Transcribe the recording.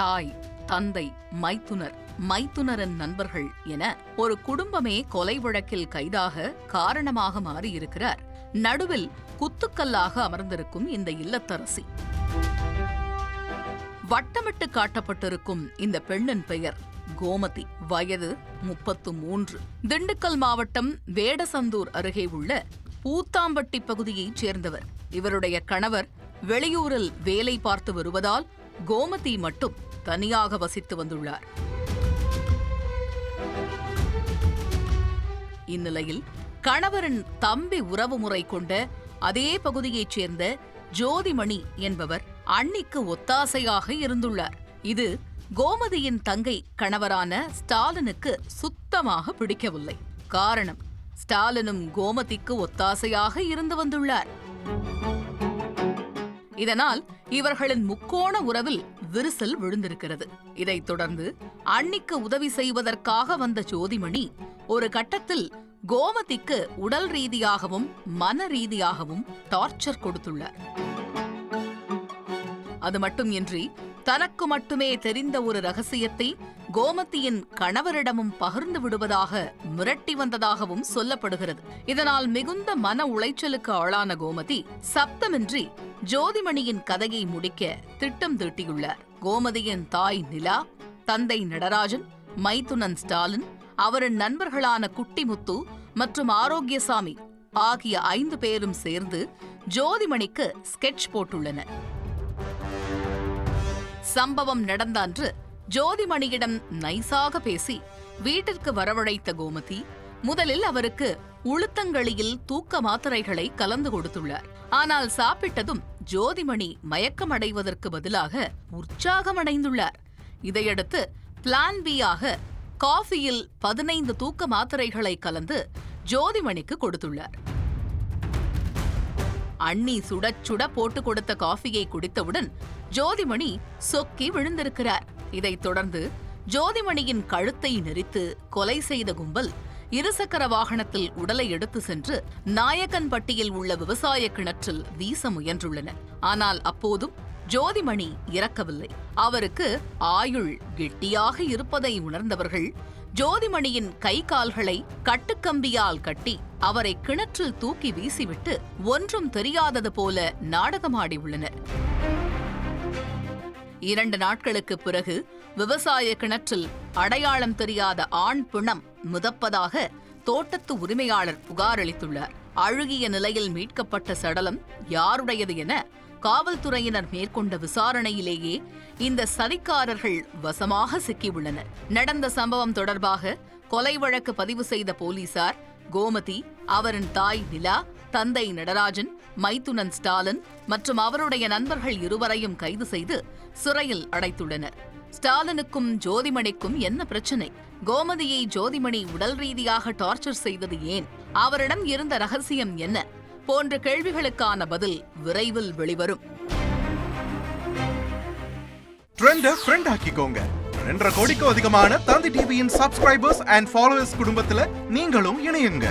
தாய் தந்தை மைத்துனர் மைத்துனரன் நண்பர்கள் என ஒரு குடும்பமே கொலை வழக்கில் கைதாக காரணமாக மாறியிருக்கிறார். நடுவில் குத்துக்கல்லாக அமர்ந்திருக்கும் இந்த இல்லத்தரசி. வட்டமிட்டு காட்டப்பட்டிருக்கும் இந்த பெண்ணின் பெயர் கோமதி. வயது முப்பத்து மூன்று திண்டுக்கல் மாவட்டம் வேடசந்தூர் அருகே உள்ள பூத்தாம்பட்டி பகுதியைச் சேர்ந்தவர். இவருடைய கணவர் வெளியூரில் வேலை பார்த்து வருவதால் கோமதி மட்டும் தனியாக வசித்து வந்துள்ளார். இந்நிலையில் கணவரின் தம்பி உறவு முறை கொண்ட அதே பகுதியைச் சேர்ந்த ஜோதிமணி என்பவர் அன்னிக்கு ஒத்தாசையாக இருந்துள்ளார். இது கோமதியின் தங்கை கணவரான ஸ்டாலினுக்கு சுத்தமாக பிடிக்கவில்லை. காரணம் ஸ்டாலினும் கோமதிக்கு ஒத்தாசையாக இருந்து வந்துள்ளார். இதனால் இவர்களின் முக்கோண உறவில் விரிசல் விழுந்திருக்கிறது. இதைத் தொடர்ந்து அன்னிக்கு உதவி செய்வதற்காக வந்த ஜோதிமணி ஒரு கட்டத்தில் கோமதிக்கு உடல் ரீதியாகவும் மன ரீதியாகவும் டார்ச்சர் கொடுத்துள்ளார். அது மட்டுமின்றி தனக்கு மட்டுமே தெரிந்த ஒரு ரகசியத்தை கோமதியின் கணவரிடமும் பகிர்ந்து விடுவதாக மிரட்டி வந்ததாகவும் சொல்லப்படுகிறது. இதனால் மிகுந்த மன உளைச்சலுக்கு ஆளான கோமதி சப்தமின்றி ஜோதிமணியின் கதையை முடிக்க திட்டம் தீட்டியுள்ளார். கோமதியின் தாய் நிலா தந்தை நடராஜன் மைத்துனன் ஸ்டாலின் அவரின் நண்பர்களான குட்டிமுத்து மற்றும் ஆரோக்கியசாமி ஆகிய ஐந்து பேரும் சேர்ந்து ஜோதிமணிக்கு ஸ்கெட்ச் போட்டுள்ளனர். சம்பவம் நடந்த அன்று ஜோதிமணியிடம் நைசாக பேசி வீட்டிற்கு வரவழைத்த கோமதி முதலில் அவருக்கு உளுத்தங்களியில் தூக்க மாத்திரைகளை கலந்து கொடுத்துள்ளார். ஆனால் சாப்பிட்டதும் ஜோதிமணி மயக்கமடைவதற்கு பதிலாக உற்சாகமடைந்துள்ளார். இதையடுத்து பிளான் பியாக காஃபியில் பதினைந்து தூக்க மாத்திரைகளை கலந்து ஜோதிமணிக்கு கொடுத்துள்ளார். அண்ணி சுட சுட போட்டு கொடுத்த காஃபியை குடித்தவுடன் ஜோதிமணி சொக்கி விழுந்திருக்கிறார். இதைத் தொடர்ந்து ஜோதிமணியின் கழுத்தை நெரித்து கொலை செய்த கும்பல் இருசக்கர வாகனத்தில் உடலை எடுத்து சென்று நாயக்கன்பட்டியில் உள்ள விவசாய கிணற்றில் வீச முயன்றுள்ளனர். ஆனால் அப்போதும் ஜோதிமணி இறக்கவில்லை. அவருக்கு ஆயுள் கெட்டியாக இருப்பதை உணர்ந்தவர்கள் ஜோதிமணியின் கை கால்களை கட்டுக்கம்பியால் கட்டி அவரை கிணற்றில் தூக்கி வீசிவிட்டு ஒன்றும் தெரியாதது போல நாடகமாடி உள்ளனர். இரண்டு நாட்களுக்கு பிறகு விவசாய கிணற்றில் அடையாளம் தெரியாத ஆண் பிணம் மிதப்பதாக தோட்டத்து உரிமையாளர் புகார் அளித்துள்ளார். அழுகிய நிலையில் மீட்கப்பட்ட சடலம் யாருடையது என காவல்துறையினர் மேற்கொண்ட விசாரணையிலேயே இந்த சதிக்காரர்கள் வசமாக சிக்கியுள்ளனர். நடந்த சம்பவம் தொடர்பாக கொலை வழக்கு பதிவு செய்த போலீசார் கோமதி அவரின் தாய் நிலா தந்தை நடராஜன் மைத்துனன் ஸ்டாலின் மற்றும் அவருடைய நண்பர்கள் இருவரையும் கைது செய்து சிறையில் அடைத்துள்ளனர். ஸ்டாலினுக்கும் ஜோதிமணிக்கும் என்ன பிரச்சனை? கோமதியை ஜோதிமணி உடல் ரீதியாக டார்ச்சர் செய்தது ஏன்? அவரிடம் இருந்த ரகசியம் என்ன? போன்ற கேள்விகளுக்கான பதில் விரைவில் வெளிவரும். ஆக்கிக்கோங்க. ரெண்டரை கோடிக்கும் அதிகமான தந்தி டிவியின் சப்ஸ்கிரைபர்ஸ் அண்ட் ஃபாலோவர்ஸ் குடும்பத்துல நீங்களும் இணையுங்க.